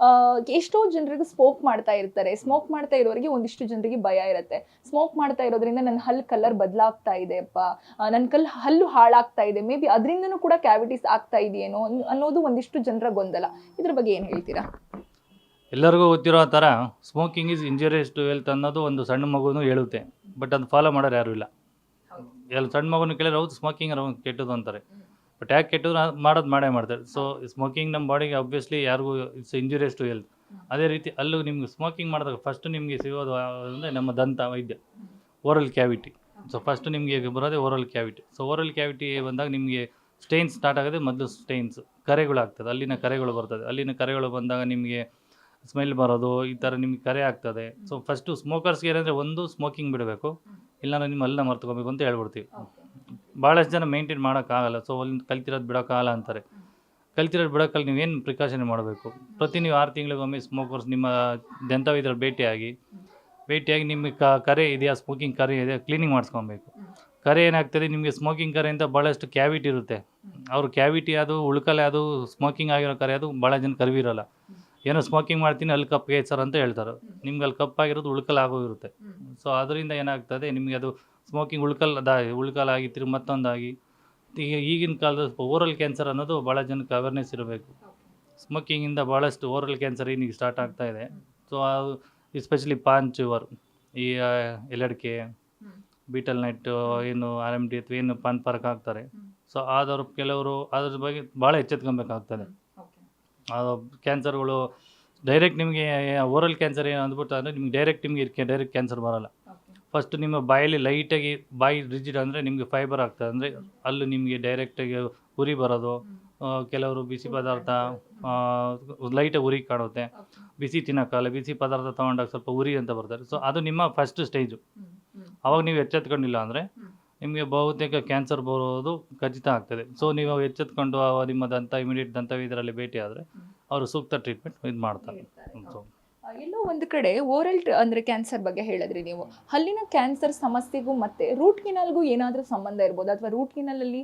ಆ, ಎಷ್ಟೋ ಜನರಿಗೆ ಸ್ಮೋಕ್ ಮಾಡ್ತಾ ಇರ್ತಾರೆ. ಸ್ಮೋಕ್ ಮಾಡ್ತಾ ಇರೋರಿಗೆ ಒಂದಿಷ್ಟು ಜನರಿಗೆ ಭಯ ಇರುತ್ತೆ. ಸ್ಮೋಕ್ ಮಾಡ್ತಾ ಇರೋದ್ರಿಂದ ನನ್ನ ಹಲ್ಲು ಕಲರ್ ಬದಲಾಗ್ತಾ ಇದೆ ಅಪ್ಪ. ನನ್ನ ಕಲ್ಲು ಹಲ್ಲು ಹಾಳಾಗ್ತಾ ಇದೆ. ಮೇ ಬಿ ಅದರಿಂದನೂ ಕೂಡ ಕ್ಯಾವಿಟೀಸ್ ಆಗ್ತಾ ಇದೆಯೇನೋ ಅನ್ನೋದು ಒಂದಿಷ್ಟು ಜನರ ಗೊಂದಲ. ಇದ್ರ ಬಗ್ಗೆ ಏನು ಹೇಳ್ತೀರಾ? ಎಲ್ಲರಿಗೂ ಗೊತ್ತಿರೋ ಥರ smoking is injurious to health ಅನ್ನೋದು ಒಂದು ಸಣ್ಣ ಮಗುನೂ ಹೇಳುತ್ತೆ. ಬಟ್ ಅದು ಫಾಲೋ ಮಾಡೋರು ಯಾರೂ ಇಲ್ಲ. ಎಲ್ಲ ಸಣ್ಣ ಮಗುನ ಕೇಳಿದ್ರೆ ಹೌದು ಸ್ಮೋಕಿಂಗ್ ಕೆಟ್ಟದು ಅಂತಾರೆ. ಬಟ್ ಯಾಕೆ ಕೆಟ್ಟದ್ರು ಮಾಡೋದು ಮಾಡೇ ಮಾಡ್ತಾರೆ. ಸೊ ಸ್ಮೋಕಿಂಗ್ ನಮ್ಮ ಬಾಡಿಗೆ ಆಬ್ವಿಯಸ್ಲಿ ಯಾರಿಗೂ ಇಟ್ಸ್ ಇಂಜುರಿಯಸ್ ಟು ಹೆಲ್ತ್ ಅದೇ ರೀತಿ ಅಲ್ಲೂ ನಿಮ್ಗೆ ಸ್ಮೋಕಿಂಗ್ ಮಾಡಿದಾಗ ಫಸ್ಟ್ ನಿಮಗೆ ಸಿಗೋದು ಅಂದರೆ ನಮ್ಮ ದಂತ ವೈದ್ಯ ಓರಲ್ ಕ್ಯಾವಿಟಿ ಸೊ ಫಸ್ಟ್ ನಿಮಗೆ ಬರೋದೇ oral cavity so oral cavity ಬಂದಾಗ ನಿಮಗೆ ಸ್ಟೇನ್ಸ್ ಸ್ಟಾರ್ಟ್ ಆಗೋದೇ ಮೊದಲು ಸ್ಟೇನ್ಸ್ ಕರೆಗಳಾಗ್ತದೆ, ಅಲ್ಲಿನ ಕರೆಗಳು ಬರ್ತದೆ. ಅಲ್ಲಿನ ಕರೆಗಳು ಬಂದಾಗ ನಿಮಗೆ ಸ್ಮೆಲ್ ಬರೋದು, ಈ ಥರ ನಿಮಗೆ ಕರೆ ಆಗ್ತದೆ. ಸೊ ಫಸ್ಟು ಸ್ಮೋಕರ್ಸ್ಗೆ ಏನಂದರೆ ಒಂದು ಸ್ಮೋಕಿಂಗ್ ಬಿಡಬೇಕು. ಇಲ್ಲಾಂದ್ರೆ ನಿಮ್ಮ ಅಲ್ಲ ಮರ್ತ್ಕೊಬೇಕು ಅಂತ ಹೇಳ್ಬಿಡ್ತೀವಿ. ಭಾಳಷ್ಟು ಜನ ಮೇಂಟೈನ್ ಮಾಡೋಕ್ಕಾಗಲ್ಲ. ಸೊ ಅಲ್ಲಿಂದ ಕಲ್ತಿರೋದು ಬಿಡೋಕ್ಕಾಗಲ್ಲ ಅಂತಾರೆ. ಕಲ್ತಿರೋದು ಬಿಡೋಕ್ಕಲ್ಲಿ ನೀವೇನು ಪ್ರಿಕಾಷನ್ ಮಾಡಬೇಕು? ಪ್ರತಿ ನೀವು ಆರು ತಿಂಗಳಿಗೊಮ್ಮೆ ಸ್ಮೋಕರ್ಸ್ ನಿಮ್ಮ ದಂತವಿದ್ರ ಭೇಟಿಯಾಗಿ ಭೇಟಿಯಾಗಿ ನಿಮಗೆ ಕ, ಕರೆ ಇದೆಯಾ? ಸ್ಮೋಕಿಂಗ್ ಕರೆ ಇದೆಯಾ? ಕ್ಲೀನಿಂಗ್ ಮಾಡಿಸ್ಕೊಬೇಕು. ಕರೆ ಏನಾಗ್ತದೆ? ನಿಮಗೆ ಸ್ಮೋಕಿಂಗ್ ಕರೆ ಅಂತ ಭಾಳಷ್ಟು ಕ್ಯಾವಿಟಿ ಇರುತ್ತೆ. ಅವ್ರ ಕ್ಯಾವಿಟಿ ಅದು, ಉಳ್ಕಲೆ ಅದು ಸ್ಮೋಕಿಂಗ್ ಆಗಿರೋ ಕರೆ ಅದು ಭಾಳ ಜನ ಕರಿವಿರಲ್ಲ ಏನೋ ಸ್ಮೋಕಿಂಗ್ ಮಾಡ್ತೀನಿ, ಅಲ್ಲಿ ಕಪ್ಪಿಗೆ ಸರ್ ಅಂತ ಹೇಳ್ತಾರೆ. ನಿಮ್ಗೆ ಅಲ್ಲಿ ಕಪ್ಪಾಗಿರೋದು ಉಳ್ಕಲ್ ಆಗೋ ಇರುತ್ತೆ. ಸೊ ಅದರಿಂದ ಏನಾಗ್ತದೆ? ನಿಮಗೆ ಅದು ಸ್ಮೋಕಿಂಗ್ ಉಳ್ಕಲ್ ಅದ ಉಳ್ಕಲ್ ಮತ್ತೊಂದಾಗಿ ಈಗ ಈಗಿನ ಕಾಲದ ಓರಲ್ ಕ್ಯಾನ್ಸರ್ ಅನ್ನೋದು ಭಾಳ ಜನಕ್ಕೆ ಅವೇರ್ನೆಸ್ ಇರಬೇಕು. ಸ್ಮೋಕಿಂಗಿಂದ ಭಾಳಷ್ಟು ಓರಲ್ ಕ್ಯಾನ್ಸರ್ ಈಗ ಸ್ಟಾರ್ಟ್ ಆಗ್ತಾ ಇದೆ. ಸೊ ಅದು ಎಸ್ಪೆಷಲಿ ಪಾನ್ ಚುವರ್ ಈ ಎಲ್ಲಡಿಕೆ ಬೀಟಲ್ ನೈಟ್, ಏನು ಆರ್ ಎಂ ಡಿ ಅಥವಾ ಏನು ಪಾನ್ ಪಾರ್ಕ್ ಹಾಕ್ತಾರೆ. ಸೊ ಆದವರು ಕೆಲವರು ಅದ್ರ ಬಗ್ಗೆ ಭಾಳ ಎಚ್ಚೆತ್ಕೊಬೇಕಾಗ್ತದೆ. ಕ್ಯಾನ್ಸರ್ಗಳು ಡೈರೆಕ್ಟ್ ನಿಮಗೆ ಓರಲ್ ಕ್ಯಾನ್ಸರ್ ಏನು ಅಂದ್ಬಿಟ್ಟು ಅಂದರೆ ನಿಮ್ಗೆ ಡೈರೆಕ್ಟ್ ನಿಮಗೆ ಡೈರೆಕ್ಟ್ ಕ್ಯಾನ್ಸರ್ ಬರಲ್ಲ. ಫಸ್ಟ್ ನಿಮ್ಮ ಬಾಯಲ್ಲಿ ಲೈಟಾಗಿ ಬಾಯಿ ರಿಜಿಡ್ ಅಂದರೆ ನಿಮಗೆ ಫೈಬರ್ ಆಗ್ತದೆ. ಅಂದರೆ ಅಲ್ಲಿ ನಿಮಗೆ ಡೈರೆಕ್ಟಾಗಿ ಉರಿ ಬರೋದು. ಕೆಲವರು ಬಿಸಿ ಪದಾರ್ಥ ಲೈಟಾಗಿ ಉರಿ ಕಾಣುತ್ತೆ. ಬಿಸಿ ತಿನ್ನೋಕ್ಕಲ್ಲ ಬಿಸಿ ಪದಾರ್ಥ ತೊಗೊಂಡಾಗ ಸ್ವಲ್ಪ ಉರಿ ಅಂತ ಬರ್ತಾರೆ. ಸೊ ಅದು ನಿಮ್ಮ ಫಸ್ಟ್ ಸ್ಟೇಜು ಅವಾಗ ನೀವು ಎಚ್ಚೆತ್ಕೊಂಡಿಲ್ಲ ಅಂದರೆ ನಿಮಗೆ ಬಹುತೇಕ ಕ್ಯಾನ್ಸರ್ ಬರೋದು ಖಚಿತ ಆಗ್ತದೆ. ಸೊ ನೀವು ಎಚ್ಚೆತ್ಕೊಂಡು ನಿಮ್ಮ ದಂತ ಇಮಿಡಿಯೇಟ್ ದಂತ ಇದರಲ್ಲಿ ಭೇಟಿ ಆದರೆ ಅವರು ಸೂಕ್ತ ಟ್ರೀಟ್ಮೆಂಟ್ ಇದು ಮಾಡ್ತಾರೆ. ಸೊ ಎಲ್ಲೋ ಒಂದು ಕಡೆ ಓರಲ್ ಅಂದರೆ ಕ್ಯಾನ್ಸರ್ ಬಗ್ಗೆ ಹೇಳಿದ್ರಿ ನೀವು. ಹಲ್ಲಿನ ಕ್ಯಾನ್ಸರ್ ಸಮಸ್ಯೆಗೂ ಮತ್ತೆ ರೂಟ್ ಕಿನಾಲ್ಗೂ ಏನಾದರೂ ಸಂಬಂಧ ಇರ್ಬೋದು? ಅಥವಾ ರೂಟ್ ಕಿನಲಲ್ಲಿ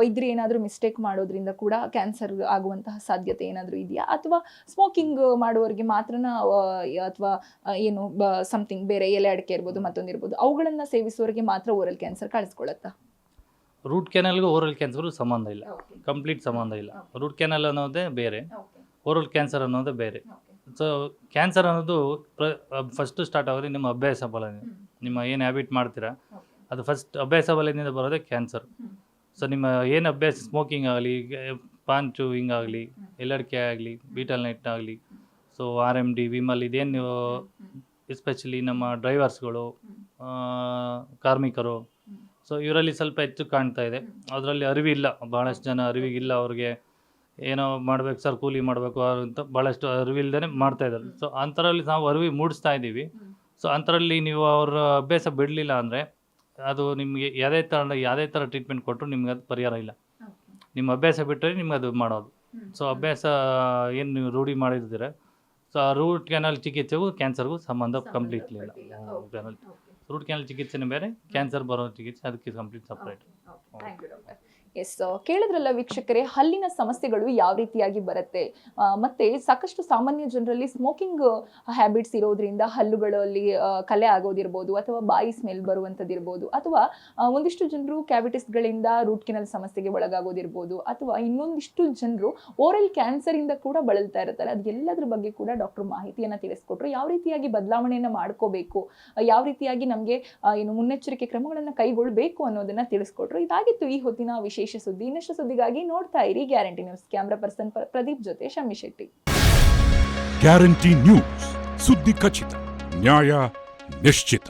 ವೈದ್ಯರು ಏನಾದರೂ ಮಿಸ್ಟೇಕ್ ಮಾಡೋದ್ರಿಂದ ಕೂಡ ಕ್ಯಾನ್ಸರ್ ಆಗುವಂತಹ ಸಾಧ್ಯತೆ ಏನಾದರೂ ಇದೆಯಾ? ಅಥವಾ ಸ್ಮೋಕಿಂಗ್ ಮಾಡುವವರಿಗೆ ಮಾತ್ರನ ಅಥವಾ ಏನು ಸಮಥಿಂಗ್ ಬೇರೆ ಎಲೆ ಅಡಿಕೆ ಇರ್ಬೋದು ಮತ್ತೊಂದು ಇರ್ಬೋದು ಅವುಗಳನ್ನು ಸೇವಿಸುವವರಿಗೆ ಮಾತ್ರ ಓರಲ್ ಕ್ಯಾನ್ಸರ್ ಕಾಣಿಸ್ಕೊಳ್ಳುತ್ತಾ ರೂಟ್ ಕೆನಲ್ಗೂ ಓರಲ್ ಕ್ಯಾನ್ಸರ್ಗೂ ಸಂಬಂಧ ಇಲ್ಲ. ಕಂಪ್ಲೀಟ್ ಸಂಬಂಧ ಇಲ್ಲ. ರೂಟ್ ಕೆನಲ್ ಅನ್ನೋದೇ ಬೇರೆ. ಓರಲ್ ಕ್ಯಾನ್ಸರ್ ಅನ್ನೋದೇ ಬೇರೆ. ಸೊ ಕ್ಯಾನ್ಸರ್ ಅನ್ನೋದು ಪ್ರ ಫಸ್ಟು ಸ್ಟಾರ್ಟ್ ಆಗೋದು ನಿಮ್ಮ ಅಭ್ಯಾಸ ಬಲನೆ. ನಿಮ್ಮ ಏನು ಹ್ಯಾಬಿಟ್ ಮಾಡ್ತೀರಾ ಅದು ಫಸ್ಟ್ ಅಭ್ಯಾಸ ಬಲದಿಂದ ಬರೋದೇ ಕ್ಯಾನ್ಸರ್ ಸೊ ನಿಮ್ಮ ಏನು ಅಭ್ಯಾಸ ಸ್ಮೋಕಿಂಗ್ ಆಗಲಿ ಪಾನ್ ಚೂವಿಂಗ್ ಆಗಲಿ ಎಲ್ಲಡಿಕೆ ಆಗಲಿ ಬೀಟಲ್ ನೈಟ್ ಆಗಲಿ so R M D Vimal ಇದೇನು ನೀವು ಎಸ್ಪೆಷಲಿ ನಮ್ಮ ಡ್ರೈವರ್ಸ್ಗಳು ಕಾರ್ಮಿಕರು. ಸೊ ಇವರಲ್ಲಿ ಸ್ವಲ್ಪ ಹೆಚ್ಚು ಕಾಣ್ತಾ ಇದೆ. ಅದರಲ್ಲಿ ಅರಿವಿಲ್ಲ. ಭಾಳಷ್ಟು ಜನ ಅರಿವಿಗಿಲ್ಲ ಅವ್ರಿಗೆ. ಏನೋ ಮಾಡ್ಬೇಕು ಸರ್ ಕೂಲಿ ಮಾಡಬೇಕು ಅಂತ ಭಾಳಷ್ಟು ಅರಿವಿಲ್ದೇ ಮಾಡ್ತಾ ಇದ್ದಾರೆ. ಸೊ ಅಂಥರಲ್ಲಿ ನಾವು ಅರಿವಿ ಮೂಡಿಸ್ತಾ ಇದ್ದೀವಿ. ಸೊ ಅಂಥರಲ್ಲಿ ನೀವು ಅವರ ಅಭ್ಯಾಸ ಬಿಡಲಿಲ್ಲ ಅಂದರೆ ಅದು ನಿಮಗೆ ಯಾವುದೇ ಥರ ಯಾವುದೇ ಥರ ಟ್ರೀಟ್ಮೆಂಟ್ ಕೊಟ್ಟರು ನಿಮ್ಗೆ ಅದು ಪರಿಹಾರ ಇಲ್ಲ. ನಿಮ್ಮ ಅಭ್ಯಾಸ ಬಿಟ್ಟರೆ ನಿಮ್ಗೆ ಅದು ಮಾಡೋದು. ಸೊ ಅಭ್ಯಾಸ ಏನು ನೀವು ರೂಢಿ ಮಾಡಿರ್ತೀರ? ಸೊ ಆ ರೂಟ್ ಕ್ಯಾನಲ್ ಚಿಕಿತ್ಸೆಗೂ ಕ್ಯಾನ್ಸರ್ಗೂ ಸಂಬಂಧ ಕಂಪ್ಲೀಟ್ಲಿ ಇಲ್ಲ. ಕ್ಯಾನಲ್ ರೂಟ್ ಕ್ಯಾನಲ್ ಚಿಕಿತ್ಸೆನೇ ಬೇರೆ ಕ್ಯಾನ್ಸರ್ ಬರೋ ಚಿಕಿತ್ಸೆ ಅದಕ್ಕೆ ಕಂಪ್ಲೀಟ್ ಸಪ್ರೇಟ್ ಎಸ್ ಕೇಳಿದ್ರಲ್ಲ ವೀಕ್ಷಕರೇ, ಹಲ್ಲಿನ ಸಮಸ್ಯೆಗಳು ಯಾವ ರೀತಿಯಾಗಿ ಬರುತ್ತೆ? ಮತ್ತೆ ಸಾಕಷ್ಟು ಸಾಮಾನ್ಯ ಜನರಲ್ಲಿ ಸ್ಮೋಕಿಂಗ್ ಹ್ಯಾಬಿಟ್ಸ್ ಇರೋದ್ರಿಂದ ಹಲ್ಲುಗಳಲ್ಲಿ ಕಲೆ ಆಗೋದಿರ್ಬೋದು ಅಥವಾ ಬಾಯಿ ಸ್ಮೆಲ್ ಬರುವಂಥದ್ದಿರ್ಬೋದು ಅಥವಾ ಒಂದಿಷ್ಟು ಜನರು ಕ್ಯಾವಿಟಿಸ್ಗಳಿಂದ ರೂಟ್ ಕೆನಲ್ ಸಮಸ್ಯೆಗೆ ಒಳಗಾಗೋದಿರ್ಬೋದು ಅಥವಾ ಇನ್ನೊಂದಿಷ್ಟು ಜನರು ಓರಲ್ ಕ್ಯಾನ್ಸರ್ ಇಂದ ಕೂಡ ಬಳಲ್ತಾ ಇರ್ತಾರೆ. ಅದೆಲ್ಲದ್ರ ಬಗ್ಗೆ ಕೂಡ ಡಾಕ್ಟರ್ ಮಾಹಿತಿಯನ್ನು ತಿಳಿಸ್ಕೊಟ್ರು. ಯಾವ ರೀತಿಯಾಗಿ ಬದಲಾವಣೆಯನ್ನು ಮಾಡ್ಕೋಬೇಕು? ಯಾವ ರೀತಿಯಾಗಿ ನಮಗೆ ಏನು ಮುನ್ನೆಚ್ಚರಿಕೆ ಕ್ರಮಗಳನ್ನು ಕೈಗೊಳ್ಳಬೇಕು ಅನ್ನೋದನ್ನ ತಿಳಿಸ್ಕೊಟ್ರು. ಇದಾಗಿತ್ತು ಈ ಹೊತ್ತಿನ ವಿಶೇಷ ಸುದ್ದಿ. ಇನ್ನಷ್ಟು ಸುದ್ದಿಗಾಗಿ ನೋಡ್ತಾ ಇರಿ. Guarantee news. Camera person Pradeep ಜೊತೆ ಶಮ್ಮಿ ಶೆಟ್ಟಿ. Guarantee news. ಸುದ್ದಿ ಖಚಿತ. ನ್ಯಾಯ ನಿಶ್ಚಿತ.